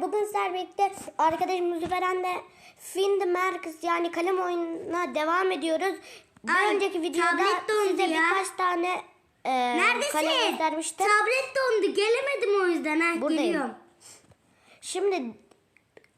Bugün sizlerle birlikte arkadaşım Müzüferen'de Find Merkez yani kalem oyununa devam ediyoruz. Bir Ay, önceki videoda size ya. birkaç tane e, Neredesin? kalem göstermiştim. Tablet dondu. Gelemedim o yüzden. Ha, Buradayım. Geliyorum. Şimdi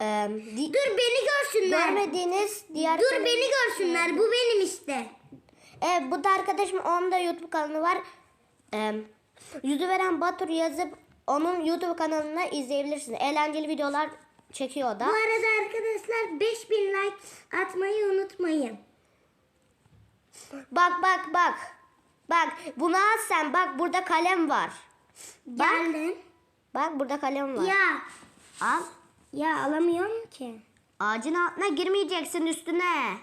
e, Dur beni görsünler. görmediğiniz diğer Dur kalem- beni görsünler. Bu benim işte. Evet bu da arkadaşım onun da YouTube kanalı var. Ee, yüzü veren Batur yazıp onun YouTube kanalına izleyebilirsiniz. Eğlenceli videolar çekiyor da. Bu arada arkadaşlar 5000 like atmayı unutmayın. Bak bak bak. Bak bunu al sen. Bak burada kalem var. Bak. Geldim. Bak burada kalem var. Ya. Al. Ya alamıyorum ki. Ağacın altına girmeyeceksin üstüne.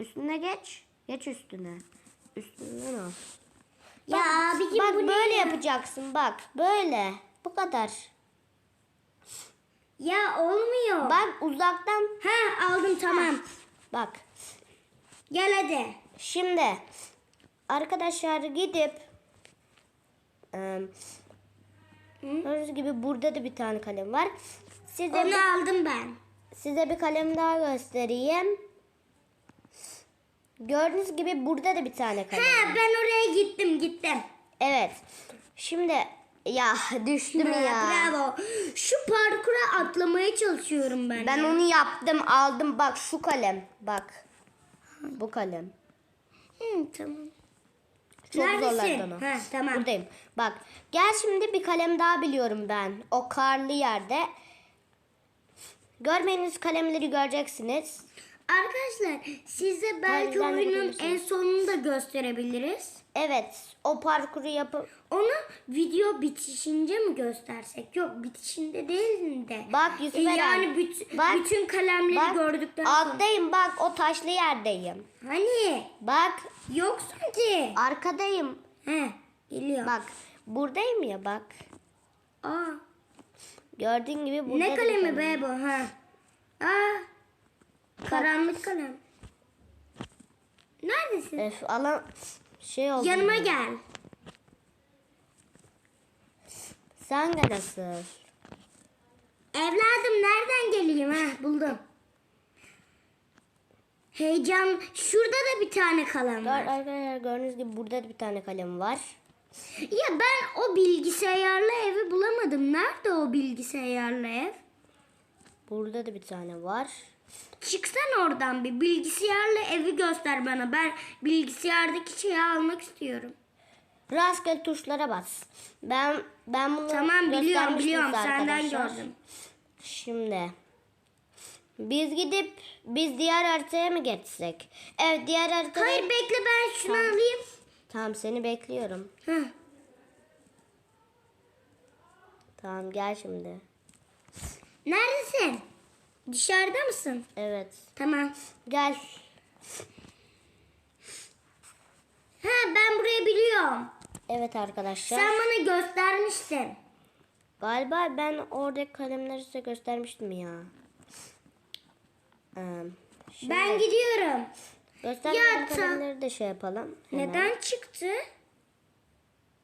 Üstüne geç. Geç üstüne. Üstünden al. Ya abicim bak bu ne böyle ya? yapacaksın bak. Böyle. Bu kadar. Ya olmuyor. Bak uzaktan. Ha aldım tamam. Bak. Gel hadi. Şimdi arkadaşlar gidip eee, gördüğünüz gibi burada da bir tane kalem var. Size Onu bir, aldım ben. size bir kalem daha göstereyim. Gördüğünüz gibi burada da bir tane kalem. Ha ben oraya gittim gittim. Evet. Şimdi ya düştüm ya. Bravo. Şu parkura atlamaya çalışıyorum ben. Ben onu yaptım, aldım. Bak şu kalem. Bak. Bu kalem. Hı, tamam. Çok Neredesin? onu. Ha, tamam. Buradayım. Bak gel şimdi bir kalem daha biliyorum ben. O karlı yerde. Görmeniz kalemleri göreceksiniz. Arkadaşlar size belki de oyunun en sonunu da gösterebiliriz. Evet o parkuru yapıp Onu video bitişince mi göstersek? Yok bitişinde değil de. Bak Yusuf E, Eren. Yani bütün, Bak, bütün kalemleri bak gördükten sonra. alttayım bak o taşlı yerdeyim. Hani? Bak Yok sanki. arkadayım. He geliyor. Bak buradayım ya bak. Aa, Gördüğün gibi burada. ne da bir kalemi kalem. be bu ha? Aa, karanlık kalem. Neredesin? Öf, alan şey oldu. Yanıma ya. gel. Sen de nasıl? Evladım nereden geleyim ha? Buldum. Heyecan. Şurada da bir tane kalem var. arkadaşlar gördüğünüz gibi burada da bir tane kalem var. Ya ben o bilgisayarlı evi bulamadım. Nerede o bilgisayarlı ev? Burada da bir tane var. Çıksan oradan bir bilgisayarlı evi göster bana. Ben bilgisayardaki şeyi almak istiyorum. Rastgele tuşlara bas. Ben ben bunu Tamam biliyorum biliyorum size senden arkadaşlar. gördüm. Şimdi biz gidip biz diğer haritaya mı geçsek? Evet diğer haritaya. Hayır bekle ben şunu alayım. Tamam seni bekliyorum. Heh. Tamam gel şimdi. Neredesin? Dışarıda mısın? Evet. Tamam. Gel. Ha ben burayı biliyorum. Evet arkadaşlar. Sen bana göstermiştin. Galiba ben oradaki kalemleri size göstermiştim ya. Ee, şimdi Ben gidiyorum. ta- kalemleri de şey yapalım. Hemen. Neden çıktı?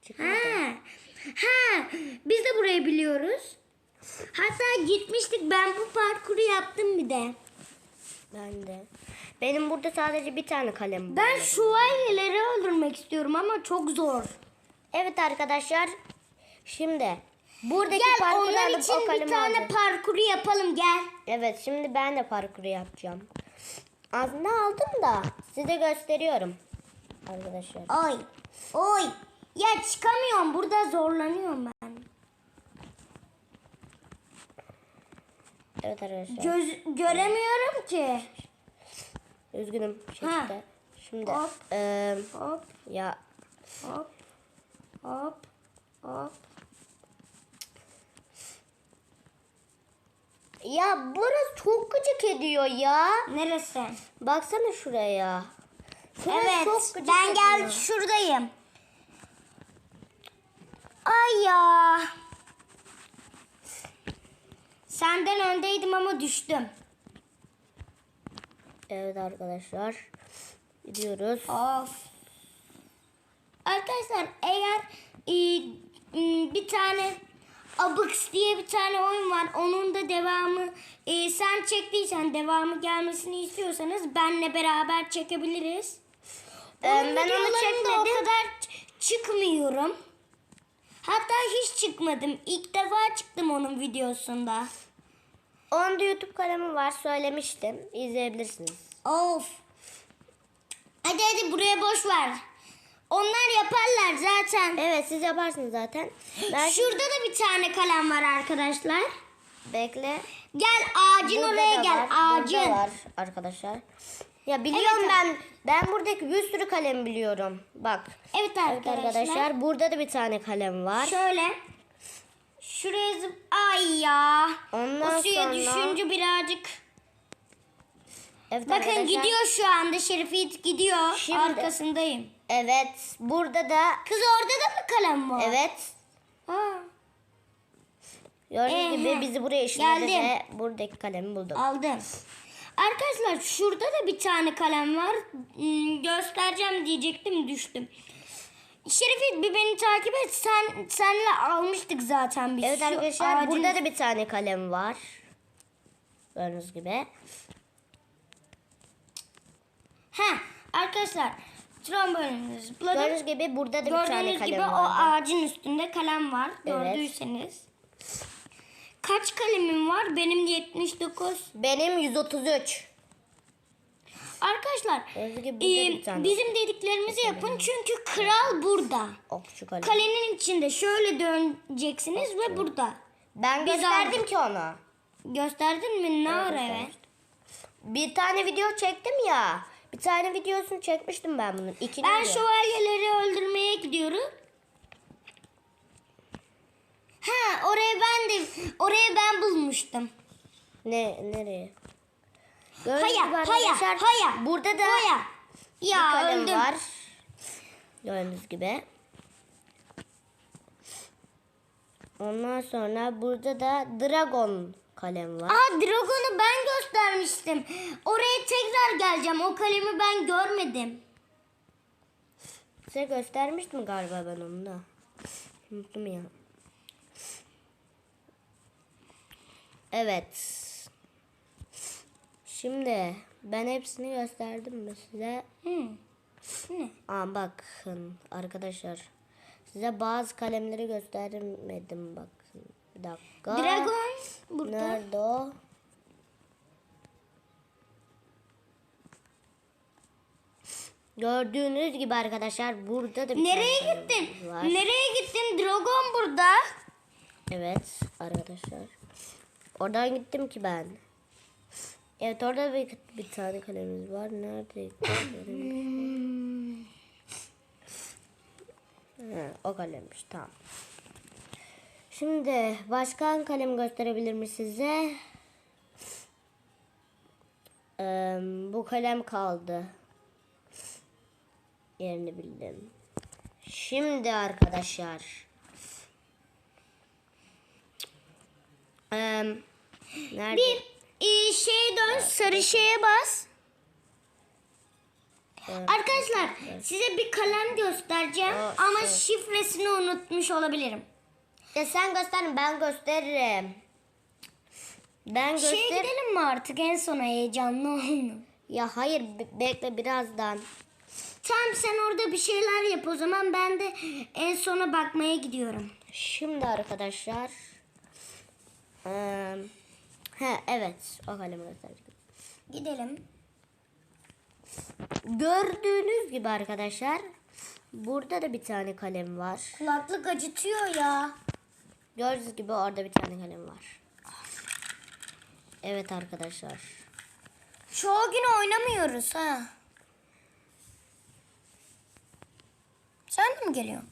Çıkmadı. Ha. Ha. Biz de burayı biliyoruz. Hatta gitmiştik. Ben bu parkuru yaptım bir de. Ben de. Benim burada sadece bir tane kalem var. Ben şövalyeleri öldürmek istiyorum ama çok zor. Evet arkadaşlar. Şimdi buradaki Gel parkuru onlar alıp için o bir kalemi tane alacağız. parkuru yapalım gel. Evet şimdi ben de parkuru yapacağım. Aslında aldım da size gösteriyorum. Arkadaşlar. Oy. Oy. Ya çıkamıyorum. Burada zorlanıyorum ben. Evet arkadaşlar. Göz göremiyorum ki. Üzgünüm. Ha. Şekilde. Şimdi Hop. eee, Hop ya hop hop hop. ya burası çok gıcık ediyor ya. Neresi? Baksana şuraya. Şurası Evet. çok Ben gel şuradayım. Ay ya. Senden öndeydim ama düştüm. Evet arkadaşlar. Gidiyoruz. Of. Arkadaşlar eğer e, bir tane Abux diye bir tane oyun var. Onun da devamı e, sen çektiysen devamı gelmesini istiyorsanız benle beraber çekebiliriz. Onun ben onu videolarında o çekmedim. kadar çıkmıyorum. Hatta hiç çıkmadım. İlk defa çıktım onun videosunda. Onun da YouTube kanalı var söylemiştim. İzleyebilirsiniz. Of. Hadi hadi buraya boş ver. Onlar yaparlar zaten. Evet siz yaparsınız zaten. Ben Şurada da bir tane kalem var arkadaşlar. bekle. Gel ağacın Burada oraya gel. var, burada Ağacın. var arkadaşlar. Ya biliyorum Evet. ben. Ben buradaki bir sürü kalem biliyorum. Bak. Evet Evet arkadaşlar. arkadaşlar burada da bir tane kalem var. Şöyle. Şuraya zıp... Ay ya. Ondan o suya sonra- düşünce birazcık. Evet Bakın arkadaşlar. gidiyor şu anda Şerifit gidiyor. Şimdi- Arkasındayım. Evet burada da Kız orada da mı kalem var? evet. Ha, Gördüğünüz Ee, gibi he. bizi buraya işledi ve buradaki kalemi buldum. aldım. Arkadaşlar şurada da bir tane kalem var. Hmm, göstereceğim diyecektim düştüm. Şerifit bir beni takip et. Sen senle almıştık zaten biz. Evet arkadaşlar ağacın burada da bir tane kalem var. Gördüğünüz gibi. Ha arkadaşlar trombolünü zıpladım. Gördüğünüz gibi burada da bir tane Gördüğünüz kalem gibi o var. ağacın üstünde kalem var. Evet. Gördüyseniz. Kaç kalemim var? Benim 79. Benim 133. Arkadaşlar burada e, bizim dediklerimizi yapın çünkü kral burada. Kalenin içinde şöyle döneceksiniz ve burada. Ben gösterdim ki onu. Gösterdin mi? Ne ara gösterdim. evet. Bir tane video çektim ya. Bir tane videosunu çekmiştim ben bunun. İkinci Ben video. şövalyeleri öldürmeye gidiyorum. Ha oraya ben de oraya ben bulmuştum. Ne nereye? Gördüğünüz Haya, gibi haya, arkadaşlar, haya. Burada da Haya. bir Ya kalem öldüm. var. Gördüğünüz gibi. Ondan sonra burada da dragon kalem var. Aa Dragon'u ben göstermiştim. Oraya tekrar geleceğim. O kalemi ben görmedim. Size göstermiştim galiba ben onu da. Unuttum ya. Evet. Şimdi ben hepsini gösterdim mi size? Hı. Ne? Aa bakın arkadaşlar. Size bazı kalemleri göstermedim bakın. Bir dakika. Dragon burada. Nerede o? Gördüğünüz gibi arkadaşlar burada da bir Nereye gittin? var. Nereye gittin? Dragon burada. Evet arkadaşlar. Oradan gittim ki ben. Evet orada bir, bir tane kalemimiz var. Nerede? ha, o kalemmiş tamam. Şimdi başka kalem gösterebilir mi size? Ee, bu kalem kaldı. Yerini bildim. Şimdi arkadaşlar. Ee, nerede? Bir e, şeye dön. Sarı şeye bas. Arkadaşlar size bir kalem göstereceğim ama evet. şifresini unutmuş olabilirim. Ya sen göster ben gösteririm. Ben Şeye göster. gidelim mi artık en sona heyecanlı olma. Ya hayır be- bekle birazdan. Tamam sen orada bir şeyler yap o zaman ben de en sona bakmaya gidiyorum. Şimdi arkadaşlar. Ee, he evet o kalemi göstereceğim. Gidelim. Gördüğünüz gibi arkadaşlar. Burada da bir tane kalem var. Kulaklık acıtıyor ya. Gördüğünüz gibi orada bir tane kalem var. Evet arkadaşlar. Çoğu gün oynamıyoruz ha. Sen de mi geliyorsun?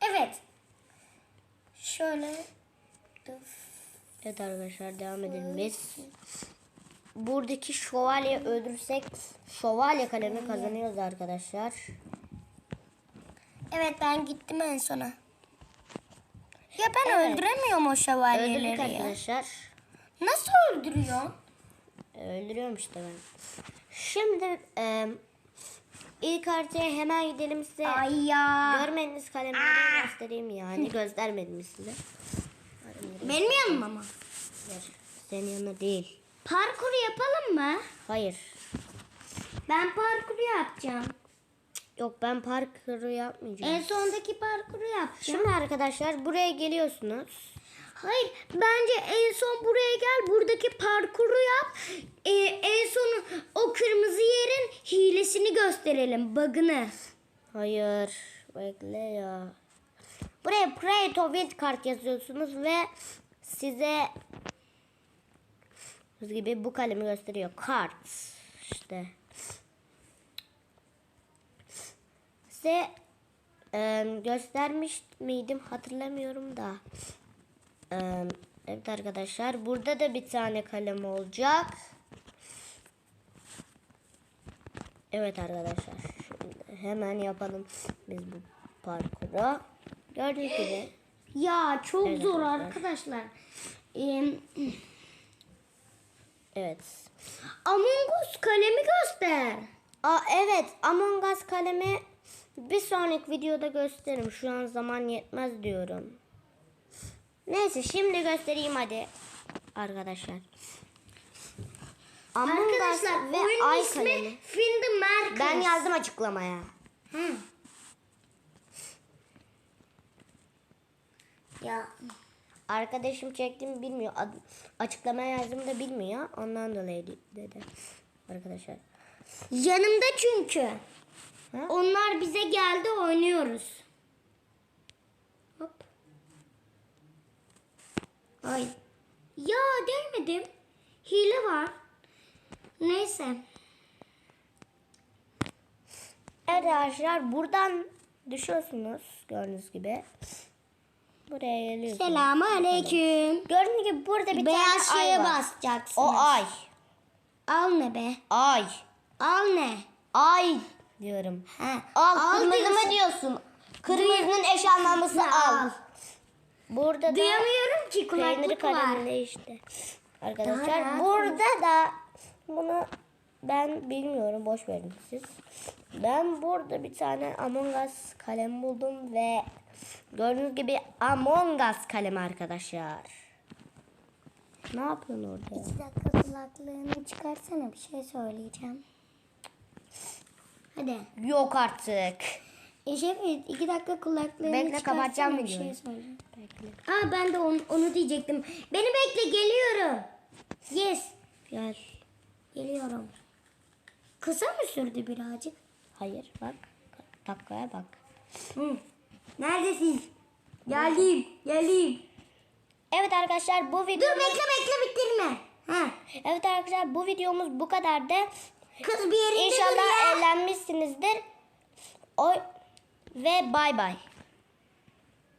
Evet. Şöyle. Evet arkadaşlar devam edelim biz. Buradaki şövalye öldürsek şövalye kalemi kazanıyoruz arkadaşlar. Evet ben gittim en sona. Ya ben Evet. öldüremiyorum o Öldürdük şövalyeleri ya. arkadaşlar. Nasıl öldürüyor? Öldürüyorum işte ben. Şimdi e, ilk haritaya hemen gidelim size. Ay ya. Görmediğiniz kalemleri göstereyim yani. Göstermedim size. Benim yanıma mı? Hayır, Senin yanına değil. Parkur yapalım mı? Hayır. Ben parkuru yapacağım. Yok ben parkuru yapmayacağım. En sondaki parkuru yapacağım. Şimdi arkadaşlar buraya geliyorsunuz. Hayır bence en son buraya gel buradaki parkuru yap. Ee, en son o kırmızı yerin hilesini gösterelim bug'ını. Hayır. Bekle ya. Buraya Pray to Wild kart yazıyorsunuz ve size gibi bu kalemi gösteriyor. Kart. İşte. Size e, göstermiş miydim hatırlamıyorum da. E, evet arkadaşlar burada da bir tane kalem olacak. Evet arkadaşlar. Şimdi hemen yapalım biz bu parkuru. Gördüğünüz gibi. Ya çok Evet, zor arkadaşlar. Ee, Evet. Among Us kalemi göster. Aa, evet Among Us kalemi bir sonraki videoda gösteririm. Şu an zaman yetmez diyorum. Neyse şimdi göstereyim hadi arkadaşlar. Among Arkadaşlar ve Ay ismi kalemi. Find the Markers. Ben yazdım açıklamaya. Hı. Ya Arkadaşım çektim bilmiyor. Ad- açıklamaya yazdım da bilmiyor. Ondan dolayı dedi. Arkadaşlar. yanımda çünkü. Ha? Onlar bize geldi oynuyoruz. Hop. Ay. Ya değmedim. Hile var. Neyse. Evet arkadaşlar buradan düşüyorsunuz gördüğünüz gibi. Buraya geliyorsunuz. Selamun aleyküm. Gördüğünüz gibi burada bir Beyaz tane ay şeye var. basacaksınız. O ay. Al ne be? Ay. Al ne? Ay diyorum. Ha. Al, Al kırmızı diyorsun. mı diyorsun? Kırmızının eş anlamlısı al. al. Burada da Duyamıyorum ki peyniri kulaklık var. işte. Arkadaşlar Daha burada da bunu ben bilmiyorum boş verin siz. Ben burada bir tane Among Us kalem buldum ve gördüğünüz gibi Among Us kalemi arkadaşlar. Ne yapıyorsun orada? İki dakika kulaklığını çıkarsana bir şey söyleyeceğim. Hadi. Yok artık. E Şefik iki dakika kulaklığını Bekle, çıkarsana bir şey söyleyeceğim. Bekle. Aa ben de onu, onu diyecektim. Beni bekle geliyorum. Yes. Gel. Geliyorum. Kısa mı sürdü birazcık? Hayır bak. Dakikaya bak. Hı. Neredesin? Geldim. Geldim. Evet arkadaşlar bu Dur video bekle bekle bitirme. Ha. Evet arkadaşlar bu videomuz bu kadardı. Kız bir yerinde dur İnşallah ya. eğlenmişsinizdir. O ve bay bay.